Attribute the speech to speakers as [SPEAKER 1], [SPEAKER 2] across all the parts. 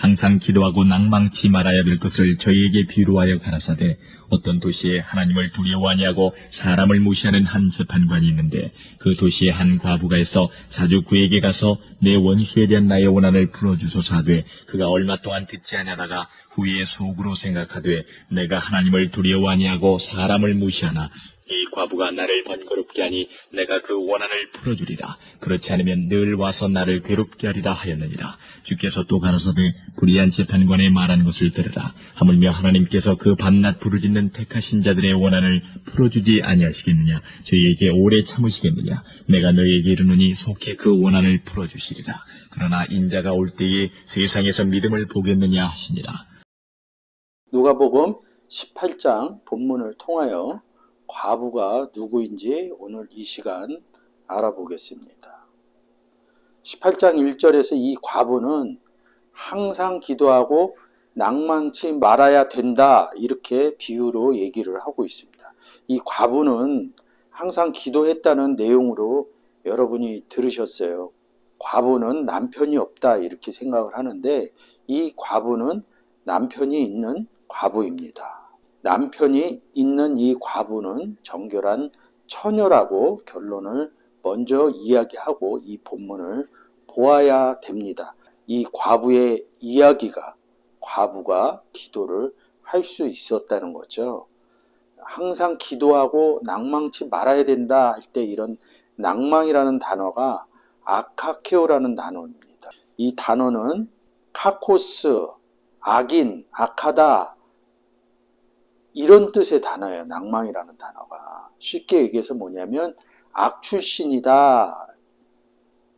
[SPEAKER 1] 항상 기도하고 낭망치 말아야 될 것을 저희에게 비유하여 가라사대 어떤 도시에 하나님을 두려워 아니하고 사람을 무시하는 한 재판관이 있는데 그 도시에 한 과부가 있어 자주 그에게 가서 내 원수에 대한 나의 원한을 풀어주소서 하되 그가 얼마 동안 듣지 아니하다가 후에 속으로 생각하되 내가 하나님을 두려워 아니하고 사람을 무시하나 이 과부가 나를 번거롭게 하니 내가 그 원한을 풀어주리라. 그렇지 않으면 늘 와서 나를 괴롭게 하리라 하였느니라. 주께서 또 가라사대 불의한 재판관의 말한 것을 들으라. 하물며 하나님께서 그 밤낮 부르짖는 택하신 자들의 원한을 풀어주지 아니하시겠느냐. 저희에게 오래 참으시겠느냐. 내가 너희에게 이르노니 속히 그 원한을 풀어주시리라. 그러나 인자가 올 때에 세상에서 믿음을 보겠느냐 하시니라.
[SPEAKER 2] 누가복음 18장 본문을 통하여 과부가 누구인지 오늘 이 시간 알아보겠습니다. 18장 1절에서 이 과부는 항상 기도하고 낭망치 말아야 된다 이렇게 비유로 얘기를 하고 있습니다. 이 과부는 항상 기도했다는 내용으로 여러분이 들으셨어요. 과부는 남편이 없다 이렇게 생각을 하는데 이 과부는 남편이 있는 과부입니다. 남편이 있는 이 과부는 정결한 처녀라고 결론을 먼저 이야기하고 이 본문을 보아야 됩니다. 이 과부의 이야기가 과부가 기도를 할 수 있었다는 거죠. 항상 기도하고 낭망치 말아야 된다 할 때 이런 낭망이라는 단어가 아카케오라는 단어입니다. 이 단어는 카코스, 악인, 악하다 이런 뜻의 단어예요. 낭망이라는 단어가. 쉽게 얘기해서 뭐냐면 악 출신이다.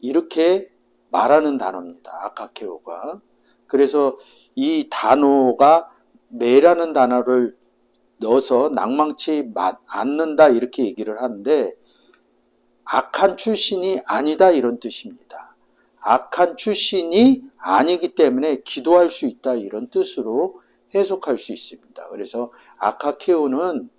[SPEAKER 2] 이렇게 말하는 단어입니다. 아카케오가. 그래서 이 단어가 매라는 단어를 넣어서 낭망치 않는다 이렇게 얘기를 하는데 악한 출신이 아니다 이런 뜻입니다. 악한 출신이 아니기 때문에 기도할 수 있다 이런 뜻으로 해석할 수 있습니다. 그래서 아카케오는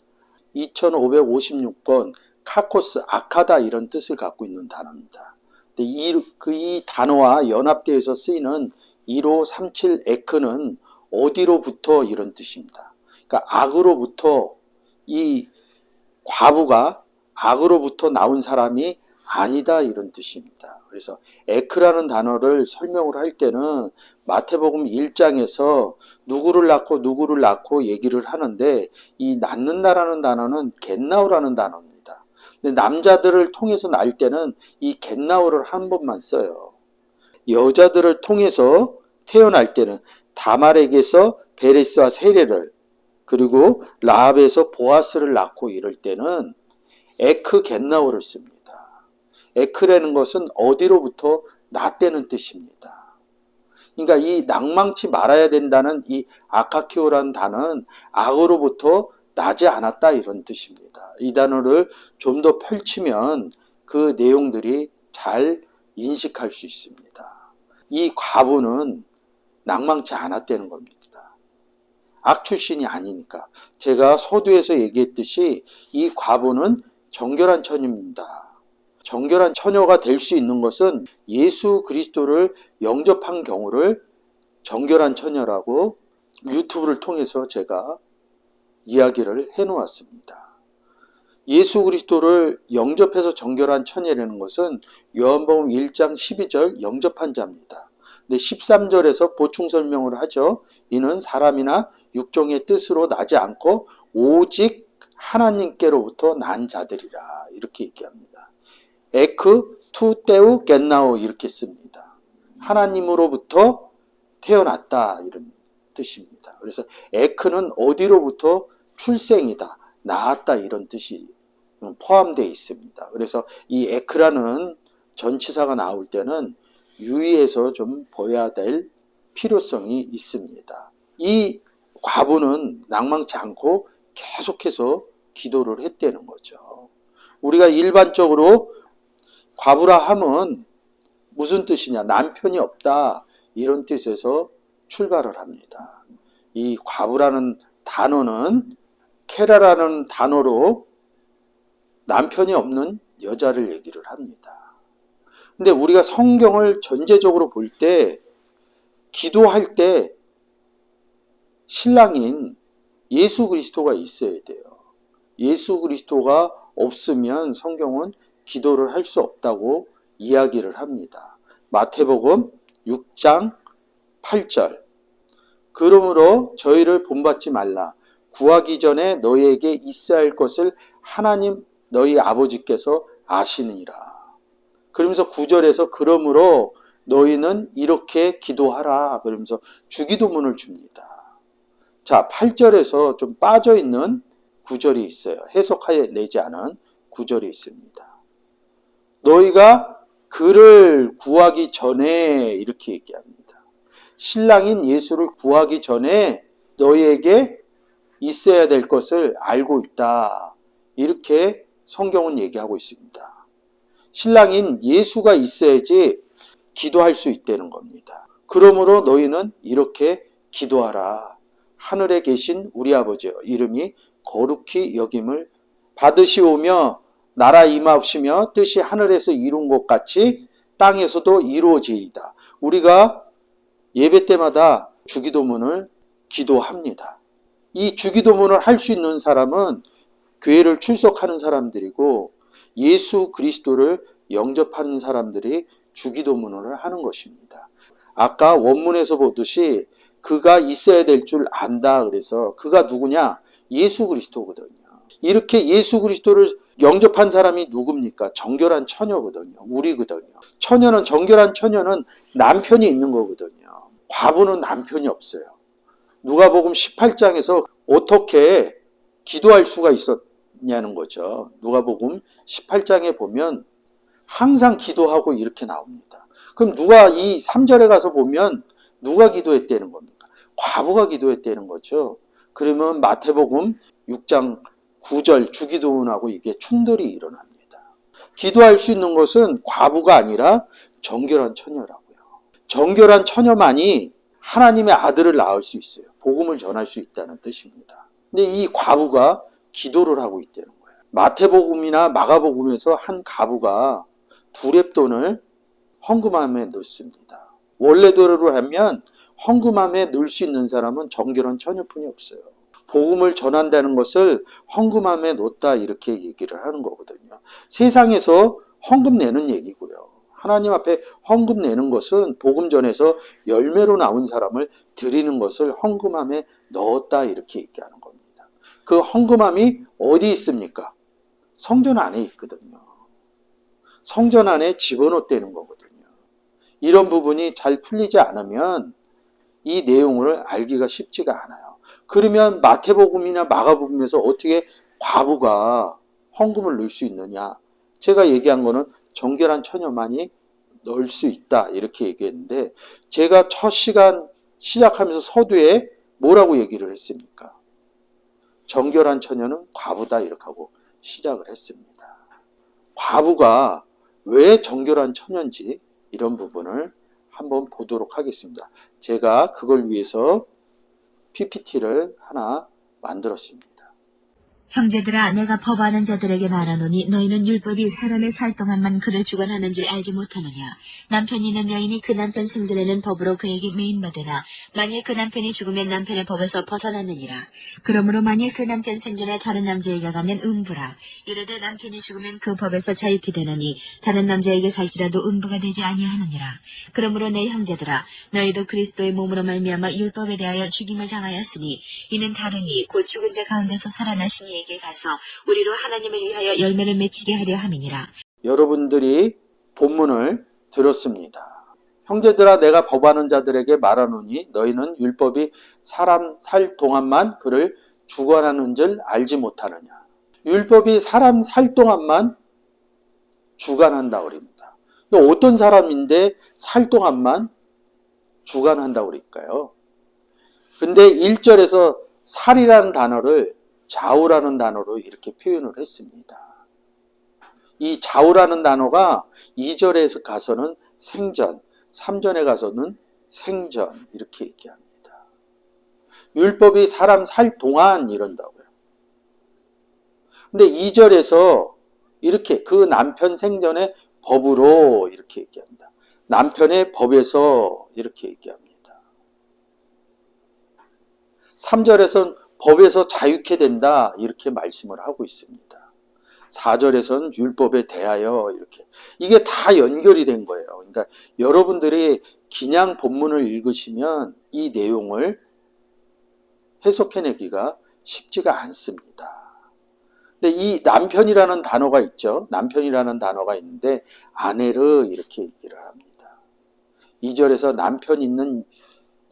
[SPEAKER 2] 2556번 카코스 아카다 이런 뜻을 갖고 있는 단어입니다. 근데 이, 그 이 단어와 연합되어서 쓰이는 1537 에크는 어디로부터 이런 뜻입니다. 그러니까 악으로부터 이 과부가 악으로부터 나온 사람이 아니다 이런 뜻입니다. 그래서 에크라는 단어를 설명을 할 때는 마태복음 1장에서 누구를 낳고 누구를 낳고 얘기를 하는데 이 낳는다라는 단어는 겟나우라는 단어입니다. 근데 남자들을 통해서 낳을 때는 이 겟나우를 한 번만 써요. 여자들을 통해서 태어날 때는 다말에게서 베레스와 세레를 그리고 라합에서 보아스를 낳고 이럴 때는 에크 겟나우를 씁니다. 에크라는 것은 어디로부터 났다는 뜻입니다. 그러니까 이 낭망치 말아야 된다는 이 아카키오라는 단어는 악으로부터 나지 않았다 이런 뜻입니다. 이 단어를 좀 더 펼치면 그 내용들이 잘 인식할 수 있습니다. 이 과부는 낭망치 않았다는 겁니다. 악 출신이 아니니까. 제가 서두에서 얘기했듯이 이 과부는 정결한 처녀입니다. 정결한 처녀가 될 수 있는 것은 예수 그리스도를 영접한 경우를 정결한 처녀라고 유튜브를 통해서 제가 이야기를 해 놓았습니다. 예수 그리스도를 영접해서 정결한 처녀라는 것은 요한복음 1장 12절 영접한 자입니다. 근데 13절에서 보충 설명을 하죠. 이는 사람이나 육종의 뜻으로 나지 않고 오직 하나님께로부터 난 자들이라 이렇게 얘기합니다. 에크 투 때우 겟나우 이렇게 씁니다. 하나님으로부터 태어났다 이런 뜻입니다. 그래서 에크는 어디로부터 출생이다, 나았다 이런 뜻이 포함되어 있습니다. 그래서 이 에크라는 전치사가 나올 때는 유의해서 좀 보여야 될 필요성이 있습니다. 이 과부는 낭망치 않고 계속해서 기도를 했다는 거죠. 우리가 일반적으로 과부라 함은 무슨 뜻이냐? 남편이 없다. 이런 뜻에서 출발을 합니다. 이 과부라는 단어는 케라라는 단어로 남편이 없는 여자를 얘기를 합니다. 근데 우리가 성경을 전제적으로 볼 때 기도할 때 신랑인 예수 그리스도가 있어야 돼요. 예수 그리스도가 없으면 성경은 기도를 할 수 없다고 이야기를 합니다. 마태복음 6장 8절. 그러므로 저희를 본받지 말라. 구하기 전에 너희에게 있어야 할 것을 하나님 너희 아버지께서 아시느니라. 그러면서 9절에서 그러므로 너희는 이렇게 기도하라. 그러면서 주기도문을 줍니다. 자, 8절에서 좀 빠져 있는 구절이 있어요. 해석하여 내지 않은 구절이 있습니다. 너희가 그를 구하기 전에 이렇게 얘기합니다. 신랑인 예수를 구하기 전에 너희에게 있어야 될 것을 알고 있다. 이렇게 성경은 얘기하고 있습니다. 신랑인 예수가 있어야지 기도할 수 있다는 겁니다. 그러므로 너희는 이렇게 기도하라. 하늘에 계신 우리 아버지여 이름이 거룩히 여김을 받으시오며 나라 임하옵시며 뜻이 하늘에서 이룬 것 같이 땅에서도 이루어지이다. 우리가 예배 때마다 주기도문을 기도합니다. 이 주기도문을 할 수 있는 사람은 교회를 출석하는 사람들이고 예수 그리스도를 영접하는 사람들이 주기도문을 하는 것입니다. 아까 원문에서 보듯이 그가 있어야 될 줄 안다 그래서 그가 누구냐? 예수 그리스도거든요. 이렇게 예수 그리스도를 영접한 사람이 누굽니까? 정결한 처녀거든요. 우리거든요. 처녀는 정결한 처녀는 남편이 있는 거거든요. 과부는 남편이 없어요. 누가복음 18장에서 어떻게 기도할 수가 있었냐는 거죠. 누가복음 18장에 보면 항상 기도하고 이렇게 나옵니다. 그럼 누가 이 3절에 가서 보면 누가 기도했다는 겁니까? 과부가 기도했다는 거죠. 그러면 마태복음 6장 9절 주기도문하고 이게 충돌이 일어납니다. 기도할 수 있는 것은 과부가 아니라 정결한 처녀라고요. 정결한 처녀만이 하나님의 아들을 낳을 수 있어요. 복음을 전할 수 있다는 뜻입니다. 근데 이 과부가 기도를 하고 있다는 거예요. 마태복음이나 마가복음에서 한 가부가 두 랩돈을 헌금함에 넣습니다. 원래대로 하면 헌금함에 넣을 수 있는 사람은 정결한 처녀뿐이 없어요. 복음을 전한다는 것을 헌금함에 놓다 이렇게 얘기를 하는 거거든요. 세상에서 헌금 내는 얘기고요. 하나님 앞에 헌금 내는 것은 복음 전에서 열매로 나온 사람을 드리는 것을 헌금함에 넣었다 이렇게 얘기하는 겁니다. 그 헌금함이 어디 있습니까? 성전 안에 있거든요. 성전 안에 집어넣다는 거거든요. 이런 부분이 잘 풀리지 않으면 이 내용을 알기가 쉽지가 않아요. 그러면 마태복음이나 마가복음에서 어떻게 과부가 헌금을 넣을 수 있느냐? 제가 얘기한 거는 정결한 처녀만이 넣을 수 있다 이렇게 얘기했는데 제가 첫 시간 시작하면서 서두에 뭐라고 얘기를 했습니까? 정결한 처녀는 과부다 이렇게 하고 시작을 했습니다. 과부가 왜 정결한 처녀인지 이런 부분을 한번 보도록 하겠습니다. 제가 그걸 위해서 PPT를 하나 만들었습니다.
[SPEAKER 3] 형제들아 내가 법하는 자들에게 말하노니 너희는 율법이 사람의 살 동안만 그를 주관하는 줄 알지 못하느냐? 남편이 있는 여인이 그 남편 생전에는 법으로 그에게 매인받으나 만일 그 남편이 죽으면 남편의 법에서 벗어났느니라. 그러므로 만일 그 남편 생전에 다른 남자에게 가면 음부라. 이르되 남편이 죽으면 그 법에서 자유케 되느니 다른 남자에게 갈지라도 음부가 되지 아니하느니라. 그러므로 내 형제들아 너희도 그리스도의 몸으로 말미암아 율법에 대하여 죽임을 당하였으니 이는 다르니 곧 죽은 자 가운데서 살아나신 이 에게 가서 우리로 하나님을 위하여 열매를 맺히게 하려 함이니라.
[SPEAKER 2] 여러분들이 본문을 들었습니다. 형제들아 내가 법하는 자들에게 말하노니 너희는 율법이 사람 살 동안만 그를 주관하는 줄 알지 못하느냐. 율법이 사람 살 동안만 주관한다 그럽니다. 어떤 사람인데 살 동안만 주관한다 그럴까요? 근데 1절에서 살이라는 단어를 좌우라는 단어로 이렇게 표현을 했습니다. 이 좌우라는 단어가 2절에서 가서는 생전, 3절에 가서는 생전 이렇게 얘기합니다. 율법이 사람 살 동안 이런다고요. 근데 2절에서 이렇게 그 남편 생전의 법으로 이렇게 얘기합니다. 남편의 법에서 이렇게 얘기합니다. 3절에선 법에서 자유케 된다 이렇게 말씀을 하고 있습니다. 4절에선 율법에 대하여 이렇게 이게 다 연결이 된 거예요. 그러니까 여러분들이 그냥 본문을 읽으시면 이 내용을 해석해내기가 쉽지가 않습니다. 근데 이 남편이라는 단어가 있죠. 남편이라는 단어가 있는데 아내르 이렇게 얘기를 합니다. 2절에서 남편 있는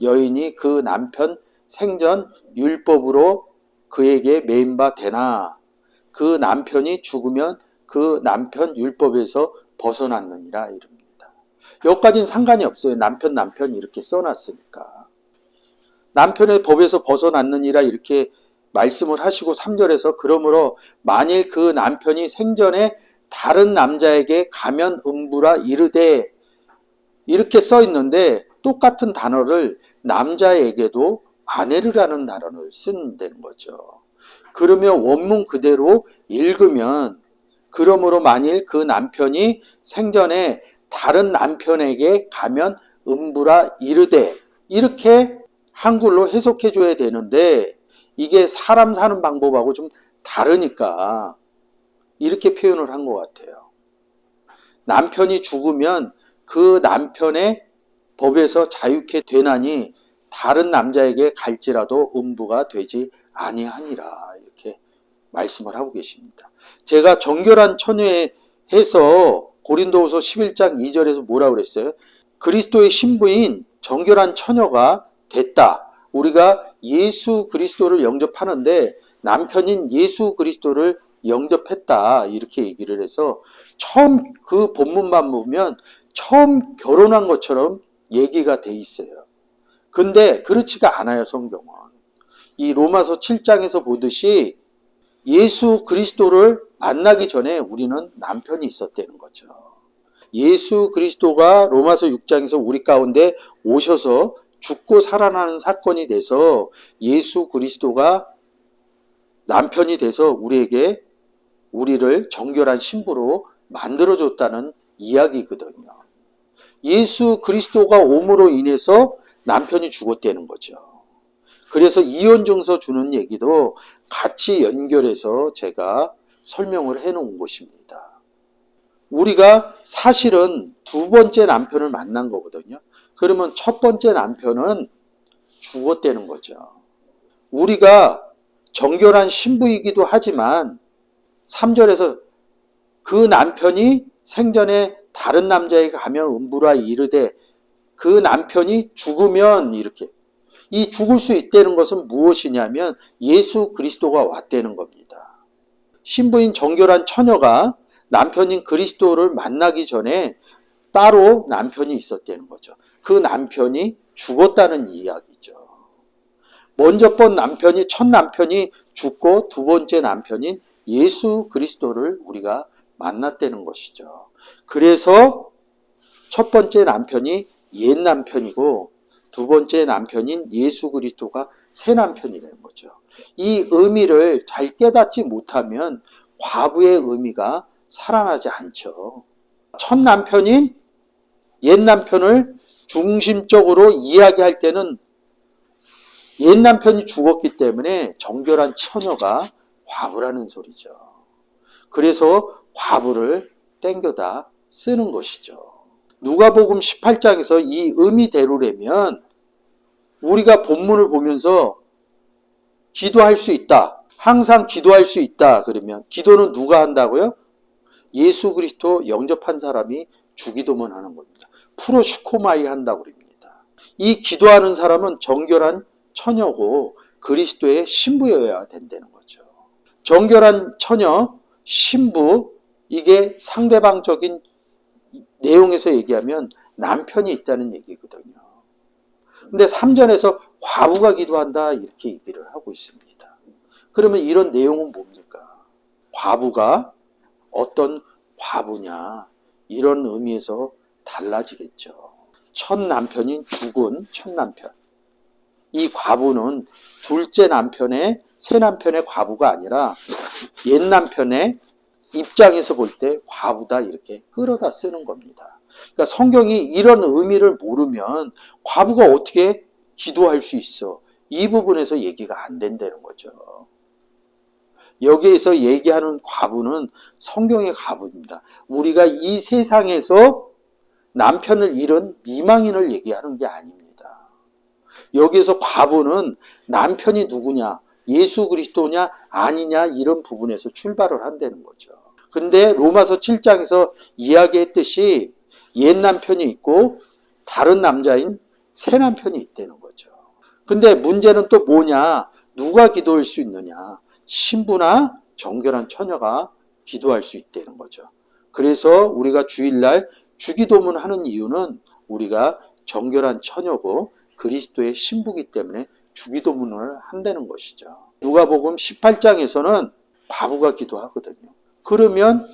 [SPEAKER 2] 여인이 그 남편 생전 율법으로 그에게 매인 바 되나 그 남편이 죽으면 그 남편 율법에서 벗어났느니라 이럽니다. 여기까지는 상관이 없어요. 남편 남편 이렇게 써놨으니까. 남편의 법에서 벗어났느니라 이렇게 말씀을 하시고 3절에서 그러므로 만일 그 남편이 생전에 다른 남자에게 가면 음부라 이르되 이렇게 써 있는데 똑같은 단어를 남자에게도 아내르라는 단어를 쓴다는 거죠. 그러면 원문 그대로 읽으면 그러므로 만일 그 남편이 생전에 다른 남편에게 가면 음부라 이르되 이렇게 한글로 해석해 줘야 되는데 이게 사람 사는 방법하고 좀 다르니까 이렇게 표현을 한 것 같아요. 남편이 죽으면 그 남편의 법에서 자유케 되나니 다른 남자에게 갈지라도 음부가 되지 아니하니라 이렇게 말씀을 하고 계십니다. 제가 정결한 처녀에 해서 고린도후서 11장 2절에서 뭐라 그랬어요? 그리스도의 신부인 정결한 처녀가 됐다. 우리가 예수 그리스도를 영접하는데 남편인 예수 그리스도를 영접했다. 이렇게 얘기를 해서 처음 그 본문만 보면 처음 결혼한 것처럼 얘기가 돼 있어요. 근데 그렇지가 않아요, 성경은. 이 로마서 7장에서 보듯이 예수 그리스도를 만나기 전에 우리는 남편이 있었다는 거죠. 예수 그리스도가 로마서 6장에서 우리 가운데 오셔서 죽고 살아나는 사건이 돼서 예수 그리스도가 남편이 돼서 우리에게 우리를 정결한 신부로 만들어줬다는 이야기거든요. 예수 그리스도가 옴으로 인해서 남편이 죽었다는 거죠. 그래서 이혼 증서 주는 얘기도 같이 연결해서 제가 설명을 해 놓은 것입니다. 우리가 사실은 두 번째 남편을 만난 거거든요. 그러면 첫 번째 남편은 죽었다는 거죠. 우리가 정결한 신부이기도 하지만 3절에서 그 남편이 생전에 다른 남자에게 가면 음부라 이르되 그 남편이 죽으면 이렇게 이 죽을 수 있다는 것은 무엇이냐면 예수 그리스도가 왔다는 겁니다. 신부인 정결한 처녀가 남편인 그리스도를 만나기 전에 따로 남편이 있었다는 거죠. 그 남편이 죽었다는 이야기죠. 먼저 번 남편이 첫 남편이 죽고 두 번째 남편인 예수 그리스도를 우리가 만났다는 것이죠. 그래서 첫 번째 남편이 옛 남편이고 두 번째 남편인 예수 그리스도가 새 남편이라는 거죠. 이 의미를 잘 깨닫지 못하면 과부의 의미가 살아나지 않죠. 첫 남편인 옛 남편을 중심적으로 이야기할 때는 옛 남편이 죽었기 때문에 정결한 처녀가 과부라는 소리죠. 그래서 과부를 땡겨다 쓰는 것이죠. 누가복음 18장에서 이 의미대로라면 우리가 본문을 보면서 기도할 수 있다. 항상 기도할 수 있다. 그러면 기도는 누가 한다고요? 예수 그리스도 영접한 사람이 주기도만 하는 겁니다. 프로시코마이 한다고 그럽니다. 이 기도하는 사람은 정결한 처녀고 그리스도의 신부여야 된다는 거죠. 정결한 처녀, 신부, 이게 상대방적인 내용에서 얘기하면 남편이 있다는 얘기거든요. 근데 3전에서 과부가 기도한다 이렇게 얘기를 하고 있습니다. 그러면 이런 내용은 뭡니까? 과부가 어떤 과부냐 이런 의미에서 달라지겠죠. 첫 남편인 죽은 첫 남편. 이 과부는 둘째 남편의 새 남편의 과부가 아니라 옛 남편의 입장에서 볼 때 과부다 이렇게 끌어다 쓰는 겁니다. 그러니까 성경이 이런 의미를 모르면 과부가 어떻게 기도할 수 있어? 이 부분에서 얘기가 안 된다는 거죠. 여기에서 얘기하는 과부는 성경의 과부입니다. 우리가 이 세상에서 남편을 잃은 미망인을 얘기하는 게 아닙니다. 여기에서 과부는 남편이 누구냐, 예수 그리스도냐 아니냐 이런 부분에서 출발을 한다는 거죠. 근데 로마서 7장에서 이야기했듯이 옛 남편이 있고 다른 남자인 새 남편이 있다는 거죠. 근데 문제는 또 뭐냐? 누가 기도할 수 있느냐? 신부나 정결한 처녀가 기도할 수 있다는 거죠. 그래서 우리가 주일날 주기도문 하는 이유는 우리가 정결한 처녀고 그리스도의 신부기 때문에 주기도문을 한다는 것이죠. 누가복음 18장에서는 과부가 기도하거든요. 그러면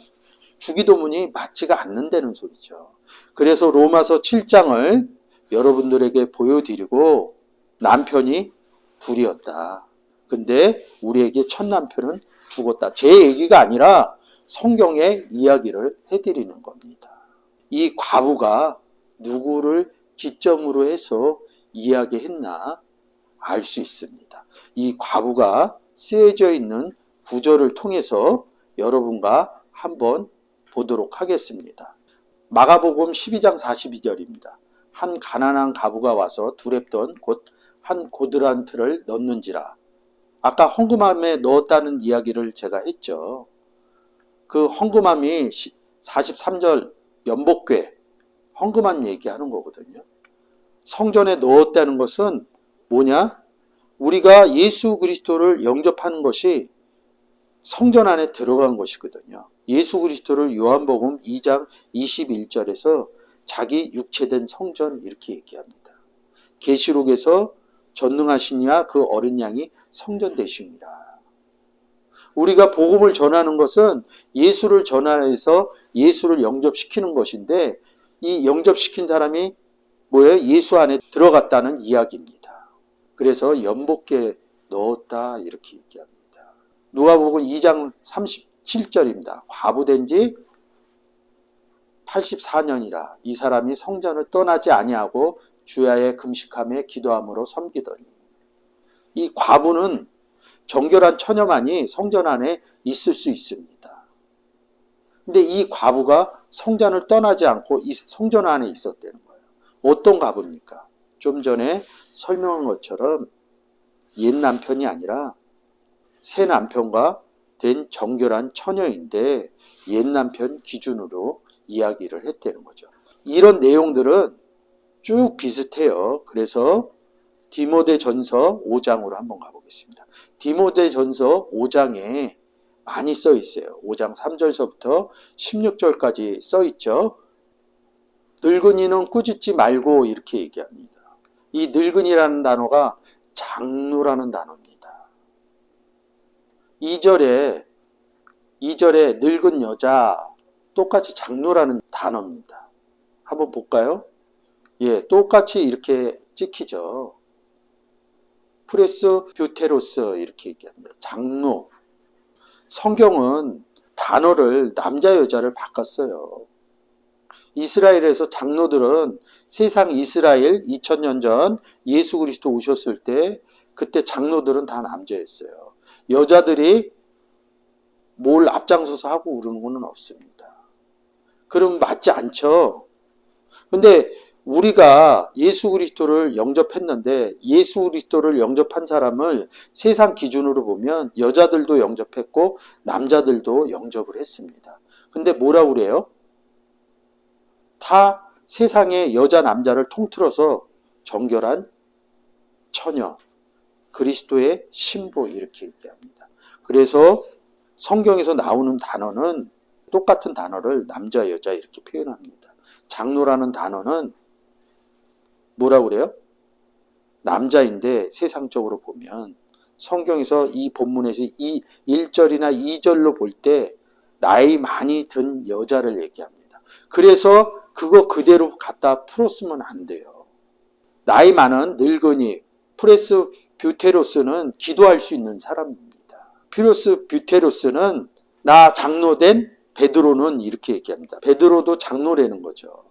[SPEAKER 2] 주기도문이 맞지가 않는다는 소리죠. 그래서 로마서 7장을 여러분들에게 보여드리고 남편이 둘이었다. 근데 우리에게 첫 남편은 죽었다. 제 얘기가 아니라 성경의 이야기를 해드리는 겁니다. 이 과부가 누구를 기점으로 해서 이야기했나 알 수 있습니다. 이 과부가 쓰여져 있는 구절을 통해서 여러분과 한번 보도록 하겠습니다. 마가복음 12장 42절입니다. 한 가난한 가부가 와서 두렵던 곧 한 고드란트를 넣는지라. 아까 헝금함에 넣었다는 이야기를 제가 했죠. 그 헝금함이 43절 연복궤 헝금함 얘기하는 거거든요. 성전에 넣었다는 것은 뭐냐? 우리가 예수 그리스도를 영접하는 것이 성전 안에 들어간 것이거든요. 예수 그리스도를 요한복음 2장 21절에서 자기 육체된 성전 이렇게 얘기합니다. 계시록에서 전능하시냐 그 어린 양이 성전 되십니다. 우리가 복음을 전하는 것은 예수를 전하여서 예수를 영접시키는 것인데 이 영접시킨 사람이 뭐예요? 예수 안에 들어갔다는 이야기입니다. 그래서 연복계 넣었다 이렇게 얘기합니다. 누가복음 2장 37절입니다. 과부된 지 84년이라 이 사람이 성전을 떠나지 아니하고 주야의 금식함에 기도함으로 섬기더니 이 과부는 정결한 처녀만이 성전 안에 있을 수 있습니다. 근데 이 과부가 성전을 떠나지 않고 이 성전 안에 있었다는 거예요. 어떤 과부입니까? 좀 전에 설명한 것처럼 옛 남편이 아니라 새 남편과 된 정결한 처녀인데 옛 남편 기준으로 이야기를 했다는 거죠. 이런 내용들은 쭉 비슷해요. 그래서 디모데 전서 5장으로 한번 가보겠습니다. 디모데 전서 5장에 많이 써 있어요. 5장 3절서부터 16절까지 써 있죠. 늙은이는 꾸짖지 말고 이렇게 얘기합니다. 이 늙은이라는 단어가 장로라는 단어입니다. 2절에 2절에 늙은 여자 똑같이 장로라는 단어입니다. 한번 볼까요? 예, 똑같이 이렇게 찍히죠. 프레스 뷰테로스 이렇게 얘기합니다. 장로. 성경은 단어를 남자 여자를 바꿨어요. 이스라엘에서 장로들은 세상 이스라엘 2000년 전 예수 그리스도 오셨을 때 그때 장로들은 다 남자였어요. 여자들이 뭘 앞장서서 하고 그러는 거는 없습니다. 그럼 맞지 않죠. 근데 우리가 예수 그리스도를 영접했는데 예수 그리스도를 영접한 사람을 세상 기준으로 보면 여자들도 영접했고 남자들도 영접을 했습니다. 근데 뭐라 그래요? 다 세상의 여자 남자를 통틀어서 정결한 처녀 그리스도의 신부 이렇게 얘기합니다. 그래서 성경에서 나오는 단어는 똑같은 단어를 남자 여자 이렇게 표현합니다. 장로라는 단어는 뭐라 그래요? 남자인데 세상적으로 보면 성경에서 이 본문에서 이 1절이나 2절로 볼 때 나이 많이 든 여자를 얘기합니다. 그래서 그거 그대로 갖다 풀었으면 안 돼요. 나이 많은 늙은이 프레스 뷰테로스는 기도할 수 있는 사람입니다. 프레스 뷰테로스는 나 장로된 베드로는 이렇게 얘기합니다. 베드로도 장로라는 거죠.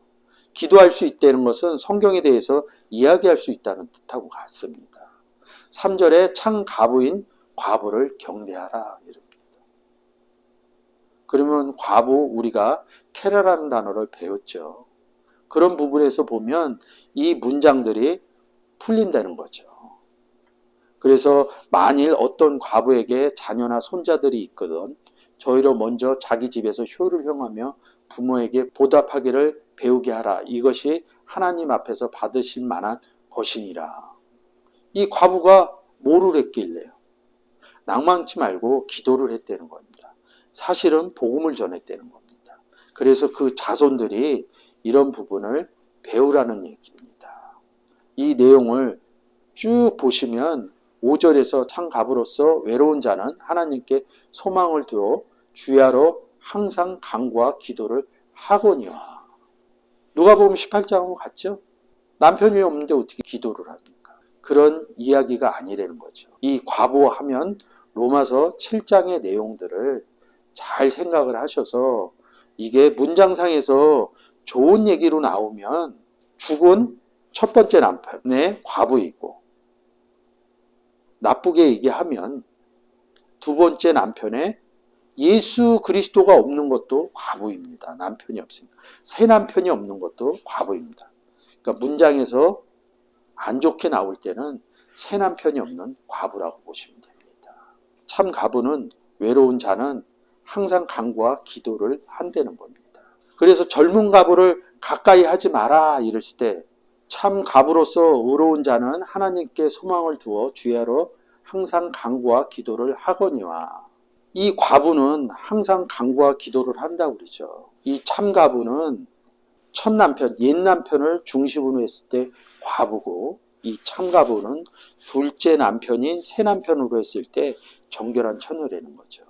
[SPEAKER 2] 기도할 수 있다는 것은 성경에 대해서 이야기할 수 있다는 뜻하고 같습니다. 3절에 창 가부인 과부를 경배하라. 이럽니다. 그러면 과부 우리가 케라라는 단어를 배웠죠. 그런 부분에서 보면 이 문장들이 풀린다는 거죠. 그래서 만일 어떤 과부에게 자녀나 손자들이 있거든 저희로 먼저 자기 집에서 효를 형하며 부모에게 보답하기를 배우게 하라. 이것이 하나님 앞에서 받으실 만한 것이니라. 이 과부가 뭐를 했길래요? 낭망치 말고 기도를 했다는 겁니다. 사실은 복음을 전했다는 겁니다. 그래서 그 자손들이 이런 부분을 배우라는 얘기입니다. 이 내용을 쭉 보시면 5절에서 창갑으로서 외로운 자는 하나님께 소망을 두어 주야로 항상 간구와 기도를 하거니와. 누가 보면 18장하고 같죠? 남편이 없는데 어떻게 기도를 합니까? 그런 이야기가 아니라는 거죠. 이 과보하면 로마서 7장의 내용들을 잘 생각을 하셔서 이게 문장상에서 좋은 얘기로 나오면 죽은 첫 번째 남편의 과부이고 나쁘게 얘기하면 두 번째 남편의 예수 그리스도가 없는 것도 과부입니다. 남편이 없으니까. 새 남편이 없는 것도 과부입니다. 그러니까 문장에서 안 좋게 나올 때는 새 남편이 없는 과부라고 보시면 됩니다. 참 과부는 외로운 자는 항상 간구와 기도를 한다는 겁니다. 그래서 젊은 과부를 가까이 하지 마라 이랬을 때 참 과부로서 의로운 자는 하나님께 소망을 두어 주야로 항상 간구와 기도를 하거니와 이 과부는 항상 간구와 기도를 한다고 그러죠. 이참 과부는 첫 남편, 옛 남편을 중심으로 했을 때 과부고 이참 과부는 둘째 남편인 새 남편으로 했을 때 정결한 처녀라는 거죠.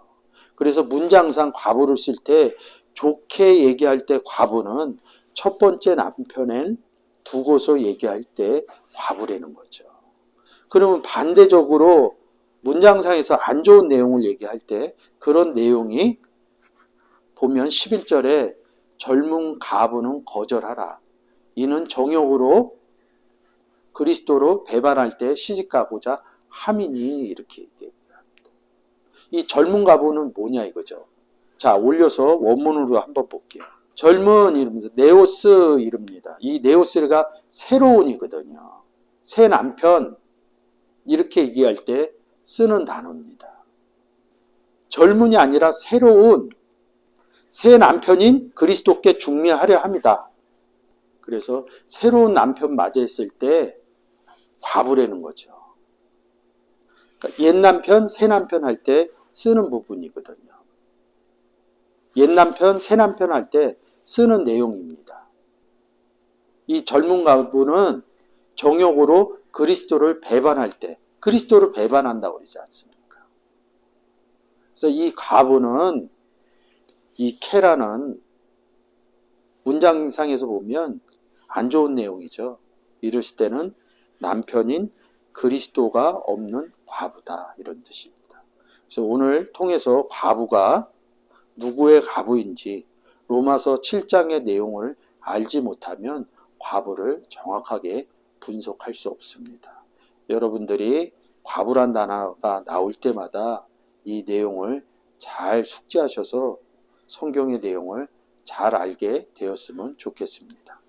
[SPEAKER 2] 그래서 문장상 과부를 쓸 때 좋게 얘기할 때 과부는 첫 번째 남편을 두고서 얘기할 때 과부라는 거죠. 그러면 반대적으로 문장상에서 안 좋은 내용을 얘기할 때 그런 내용이 보면 11절에 젊은 가부는 거절하라. 이는 정욕으로 그리스도로 배반할 때 시집가고자 함이니 이렇게 얘기합니다. 이 젊은 가부는 뭐냐 이거죠. 자 올려서 원문으로 한번 볼게요. 젊은 이름입니다. 네오스 이름입니다. 이 네오스가 새로운이거든요. 새 남편 이렇게 얘기할 때 쓰는 단어입니다. 젊은이 아니라 새로운 새 남편인 그리스도께 중매하려 합니다. 그래서 새로운 남편 맞이했을 때 과부라는 거죠. 그러니까 옛 남편, 새 남편 할 때 쓰는 부분이거든요. 옛 남편, 새 남편 할 때 쓰는 내용입니다. 이 젊은 가부는 정욕으로 그리스도를 배반할 때 그리스도를 배반한다고 그러지 않습니까? 그래서 이 가부는 이 케라는 문장상에서 보면 안 좋은 내용이죠. 이랬을 때는 남편인 그리스도가 없는 과부다 이런 뜻입니다. 그래서 오늘 통해서 과부가 누구의 과부인지 로마서 7장의 내용을 알지 못하면 과부를 정확하게 분석할 수 없습니다. 여러분들이 과부란 단어가 나올 때마다 이 내용을 잘 숙지하셔서 성경의 내용을 잘 알게 되었으면 좋겠습니다.